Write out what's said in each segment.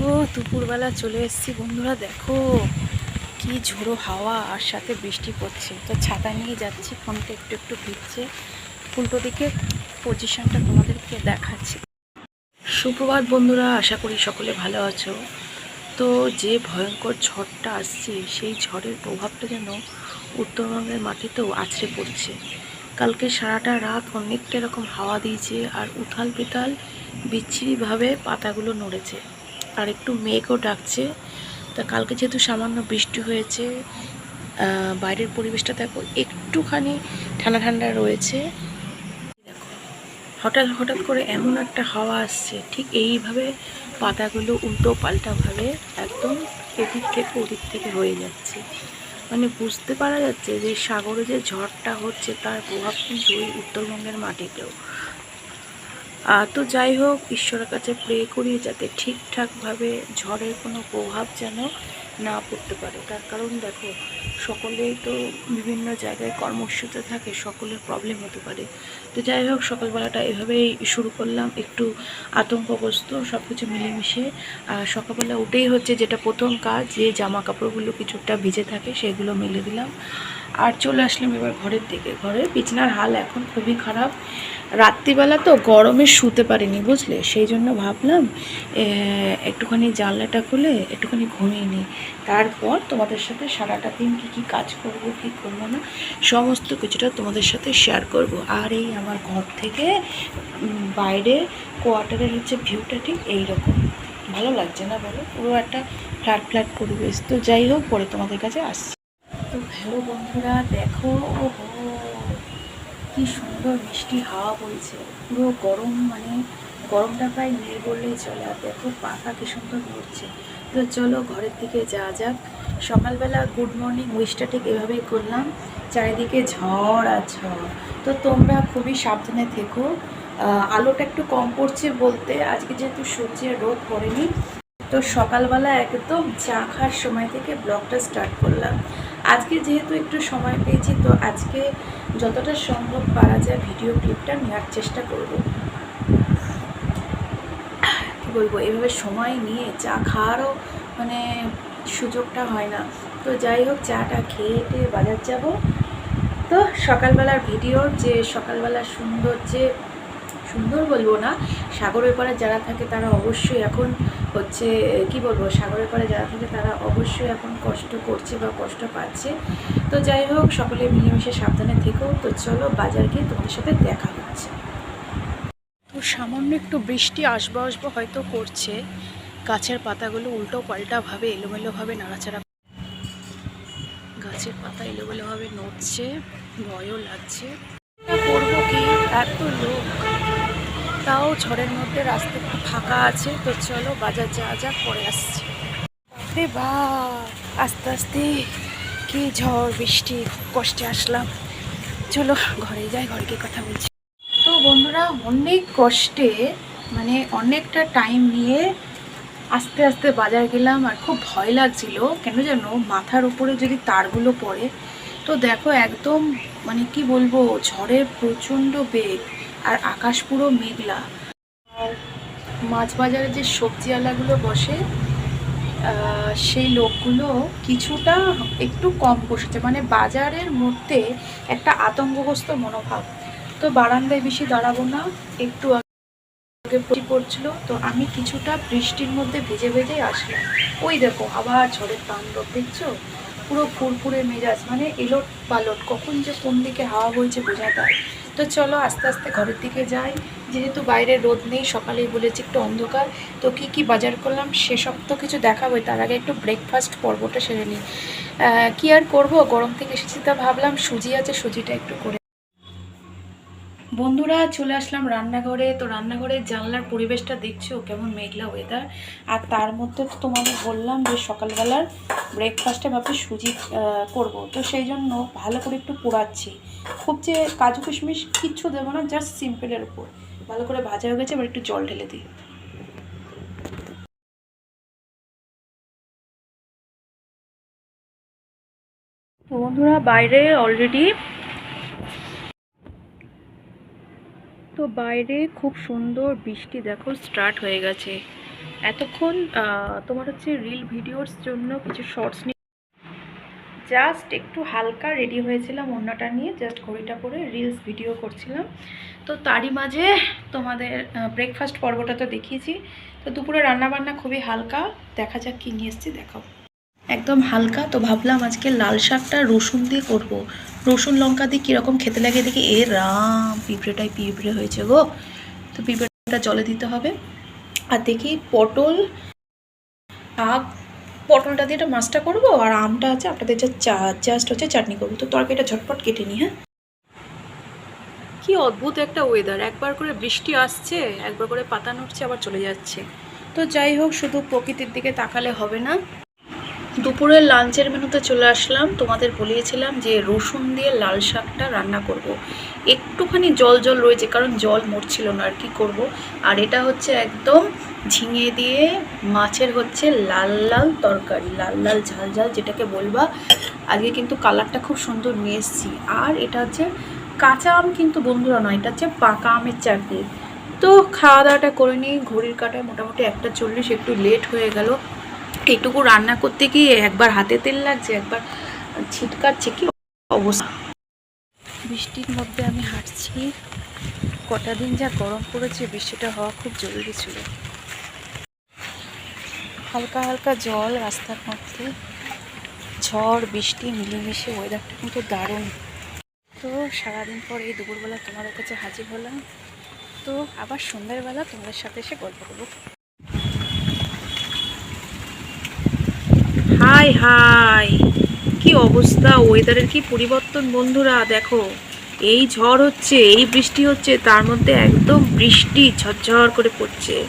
তো দুপুরবেলা চলে এসেছি। বন্ধুরা, দেখো, কি ঝোড়ো হাওয়া আর সাথে বৃষ্টি পড়ছে। তো ছাতা নিয়ে যাচ্ছি, ফোনটা একটু একটু ভিজছে উল্টো দিকে পজিশনটা তোমাদেরকে দেখাচ্ছি। সুপ্রভাত বন্ধুরা, আশা করি সকলে ভালো আছো। তো যে ভয়ঙ্কর ঝড়টা আসছে, সেই ঝড়ের প্রভাবটা যেন উত্তরবঙ্গের মাটিতেও আছড়ে পড়ছে। কালকে সারাটা রাত অনেকটা এরকম হাওয়া দিয়েছে আর উথাল পিতাল বিচ্ছিরিভাবে পাতাগুলো নড়েছে। আর একটু মেঘও ডাকছে। তা কালকে যেহেতু সামান্য বৃষ্টি হয়েছে বাইরের পরিবেশটা দেখো একটুখানি ঠান্ডা ঠান্ডা রয়েছে। দেখো হঠাৎ হঠাৎ করে এমন একটা হাওয়া আসছে, ঠিক এইভাবে পাতাগুলো উল্টো পাল্টাভাবে একদম এদিক থেকে ওদিক থেকে হয়ে যাচ্ছে। মানে বুঝতে পারা যাচ্ছে যে সাগরে যে ঝড়টা হচ্ছে তার প্রভাব কিন্তু ওই উত্তরবঙ্গের মাটিতেও। তো যাই হোক, ঈশ্বরের কাছে প্রে করি যাতে ঠিকঠাকভাবে ঝড়ের কোনো প্রভাব যেন না পড়তে পারে। তার কারণ দেখো, সকলেই তো বিভিন্ন জায়গায় কর্মসূচিতে থাকে, সকলের প্রবলেম হতে পারে। তো যাই হোক, সকালবেলাটা এভাবেই শুরু করলাম, একটু আতঙ্কগ্রস্ত সব কিছু মিলেমিশে। আর সকালবেলা উঠেই হচ্ছে যেটা প্রথম কাজ, যে জামা কাপড়গুলো কিছুটা ভিজে থাকে, সেগুলো মেলে দিলাম। আর চলে আসলাম এবার ঘরের দিকে। ঘরের বিছনার হাল এখন খুবই খারাপ। রাত্রিবেলা তো গরমে শুতে পারিনি, বুঝলে? সেই জন্য ভাবলাম একটুখানি জানলাটা খুলে একটুখানি ঘুমিয়ে নিই। তারপর তোমাদের সাথে সারাটা দিন কী কী কাজ করব, কী করব না, সমস্ত কিছুটা তোমাদের সাথে শেয়ার করব। আর এই আমার ঘর থেকে বাইরে কোয়ার্টারের হচ্ছে ভিউটা ঠিক এইরকম। ভালো লাগছে না বলো? পুরো একটা ফ্ল্যাট ফ্ল্যাট পরিবেশ। তো যাই হোক, পরে তোমাদের কাছে আসছি। তো হ্যালো বন্ধুরা, দেখো, ওহো কি সুন্দর মিষ্টি হাওয়া বইছে। পুরো গরম মানে গরমটা প্রায় নেই বললেই চলে। আর দেখো পাখা কি সুন্দর নড়ছে। তো চলো ঘরের দিকে যাওয়া যাক। সকালবেলা গুড মর্নিং উইশটা ঠিক এভাবেই করলাম। চারিদিকে ঝড় আর ঝড়। তো তোমরা খুবই সাবধানে থেকো। আলোটা একটু কম পড়ছে বলতে। আজকে যেহেতু সূর্যের রোদ পড়েনি, তো সকালবেলা একদম চা খাওয়ার সময় থেকে ব্লগটা স্টার্ট করলাম। আজকে যেহেতু একটু সময় পেয়েছি, তো আজকে যতটা সম্ভব পারা যায় ভিডিও ক্লিপটা নেওয়ার চেষ্টা করব। কী বলব, এভাবে সময় নিয়ে চা খাওয়ারও মানে সুযোগটা হয় না। তো যাই হোক, চাটা খেয়ে টেয়ে বাজার যাব। তো সকালবেলার ভিডিওর যে সকালবেলার সুন্দর যে সুন্দর বলব না। সাগরের পাড়ে যারা থাকে তারা অবশ্যই এখন হচ্ছে কি বলব? সাগরের পাড়ে যারা থাকে তারা অবশ্যই এখন কষ্ট করছে বা কষ্ট পাচ্ছে। তো যাই হোক, সকলে মিলেমিশে সাবধানে থেকো। তো চলো বাজার গিয়ে তোমাদের সাথে দেখা হচ্ছে। তো সামান্য একটু বৃষ্টি আসব আসব হয়তো করছে। গাছের পাতাগুলো উল্টো পাল্টাভাবে এলোমেলোভাবে নাড়াচাড়া গাছের পাতা এলোমেলোভাবে নড়ছে, ভয়ও লাগছে। করব কি? এত লোক। তাও ঝড়ের মধ্যে রাস্তা ফাঁকা আছে, তো চলো বাজার যাওয়া যাক, পরে আসছি। রে বা, আস্তে আস্তে কি ঝড়, বৃষ্টি কষ্টে আসলাম। চলো ঘরে যাই, ঘরে গিয়ে কথা বলছি। তো বন্ধুরা, অনেক কষ্টে মানে অনেকটা টাইম নিয়ে আস্তে আস্তে বাজার গেলাম, আর খুব ভয় লাগছিল। কেন যেন মাথার উপরে যদি তারগুলো পড়ে। তো দেখো, একদম মানে কি বলব, ঝড়ের প্রচণ্ড বেগ। আর আকাশ পুরো মেঘলা। আর মাছ বাজারে যে সবজিওয়ালাগুলো বসে সেই লোকগুলো কিছুটা একটু কম বসেছে। মানে বাজারের মধ্যে একটা আতঙ্কগ্রস্ত মনোভাব। তো বারান্দায় বেশি দাঁড়াবো না, একটু আগে পড়ছিল, তো আমি কিছুটা বৃষ্টির মধ্যে ভিজে ভেজে আসলাম। ওই দেখো, আবার ঝড়ের তাণ্ডব, দেখছ? পুরো ফুরফুরে মেজাজ মানে এলোট পালট, কখন যে কোন দিকে হাওয়া বইছে বোঝা যায়। তো চলো আস্তে আস্তে ঘরের দিকে যাই। যেহেতু বাইরে রোদ নেই, সকালেই বলেছি একটু অন্ধকার। তো কি কি বাজার করলাম সেসব তো কিছু দেখাবো। তার আগে একটু ব্রেকফাস্ট পর্বটা সেরে নিই। কী আর করব? গরম থেকে এসেছি তা ভাবলাম, সুজি আছে, সুজিটা একটু করে বন্ধুরা, চলে আসলাম রান্নাঘরে। তো রান্নাঘরের জানলার পরিবেশটা দেখছ? কেমন মেঘলা ওয়েদার আর তার মধ্যে তো তোমাদের বললাম যে সকালবেলার ব্রেকফাস্টে ভাবছি সুজি করব। তো সেই জন্য ভালো করে একটু পোড়াচ্ছি। খুব যে কাজু কিশমিশ কিচ্ছু দেবো না জাস্ট সিম্পলের উপর। ভালো করে ভাজা হয়ে গেছে, এবার একটু জল ঢেলে দিই। তো বন্ধুরা, বাইরে অলরেডি তো বাইরে খুব সুন্দর বৃষ্টি দেখো স্টার্ট হয়ে গেছে। এতক্ষণ তোমার হচ্ছে রিল ভিডিওর জন্য কিছু শর্টস নিয়ে জাস্ট একটু হালকা রেডি হয়েছিলাম অন্যটা নিয়ে জাস্ট ঘড়িটা পরে রিলস ভিডিও করছিলাম। তো তারই মাঝে তোমাদের ব্রেকফাস্ট পর্বটা তো দেখিয়েছি। তো দুপুরে রান্নাবান্না খুবই হালকা, দেখা যাক কী নিয়ে এসেছি, দেখাও। একদম হালকা। তো ভাবলাম আজকে লাল শাকটা রসুন দিয়ে করব। রসুন লঙ্কা দিয়ে কীরকম খেতে লাগে দেখি। এ রাম, পিঁপড়েটাই পিঁপড়ে হয়েছে গো। তো পিঁপড়েটা জলে দিতে হবে। আর দেখি পটল, আগ, পটলটা দিয়ে একটা মাছটা করব। আর আমটা আছে, আপনাদের যা চা জাস্ট হচ্ছে চাটনি করব। তো তরকারিটা ঝটপট কেটে নিই হ্যাঁ? কি অদ্ভুত একটা ওয়েদার একবার করে বৃষ্টি আসছে, একবার করে পাতা নড়ছে, আবার চলে যাচ্ছে। তো যাই হোক, শুধু প্রকৃতির দিকে তাকালে হবে না। দুপুরের লাঞ্চের মেনুতে চলে আসলাম। তোমাদের বলিয়েছিলাম যে রসুন দিয়ে লাল শাকটা রান্না করব। একটুখানি জল জল রয়েছে, কারণ জল মরছিল না, আর কি করব। আর এটা হচ্ছে একদম ঝিঙে দিয়ে মাছের হচ্ছে লাল লাল তরকারি, লাল লাল ঝাল ঝাল যেটাকে বলবা। আজকে কিন্তু কালারটা খুব সুন্দর নিয়ে এসেছি। আর এটা হচ্ছে কাঁচা আম কিন্তু বন্ধুরা নয়, এটা হচ্ছে পাকা আমের চাটনি। তো খাওয়া দাওয়াটা করে নিই, ঘড়ির কাটায় মোটামুটি একটা চল্লিশ, একটু লেট হয়ে গেল। এইটুকু রান্না করতে গিয়ে একবার হাতে তেল লাগছে, একবার ছিটকাচ্ছে, কি অবস্থা? বৃষ্টির মধ্যে আমি হাঁটছি। কটা দিন যা গরম পড়েছে, বৃষ্টিটা হওয়া খুব জরুরি ছিল। হালকা হালকা জল রাস্তার মধ্যে। ঝড়, বৃষ্টি, মিলেমিশে ওয়েদারটা কিন্তু দারুণ। তো সারাদিন পর এই দুপুরবেলা তোমাদের কাছে হাজির হলাম। তো আবার সন্ধ্যাবেলা তোমাদের সাথে এসে গল্প করব। Hi hi. কি অবস্থা? ওয়েদারের কি পরিবর্তন বন্ধুরা? দেখো, এই ঝড় হচ্ছে, এই বৃষ্টি হচ্ছে, তার মধ্যে একদম বৃষ্টি ঝরঝর করে পড়ছে।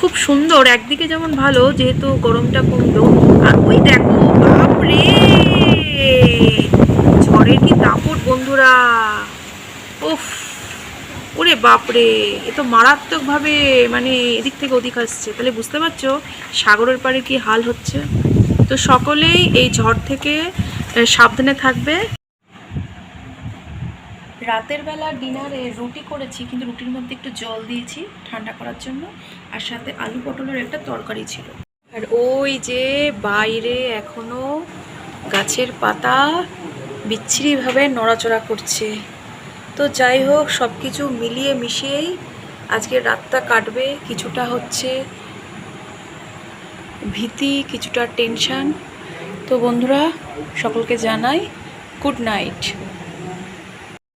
খুব সুন্দর, একদিকে যেমন ভালো, যেহেতু গরমটা কমলো। আর ওই দেখো, বাপরে! ঝড়ের কি দাপট বন্ধুরা? উফ, ওরে বাপরে! এ তো মারাত্মকভাবে মানে এদিক থেকে ওদিক আসছে। তাহলে বুঝতে পারছ, সাগরের পাড়ে কি হাল হচ্ছে? তো সকলেই এই ঝড় থেকে সাবধানে থাকবে। রাতের বেলা ডিনারে রুটি করেছি কিন্তু রুটির মধ্যে একটু জল দিয়েছি ঠান্ডা করার জন্য আর সাথে আলু পটলের একটা তরকারি ছিল। আর ওই যে বাইরে এখনও গাছের পাতা বিচ্ছিরিভাবে নড়াচড়া করছে। তো যাই হোক সব কিছু মিলিয়ে মিশিয়েই আজকে রাতটা কাটবে কিছুটা হচ্ছে ভীতি কিছুটা টেনশান তো বন্ধুরা সকলকে জানাই গুড নাইট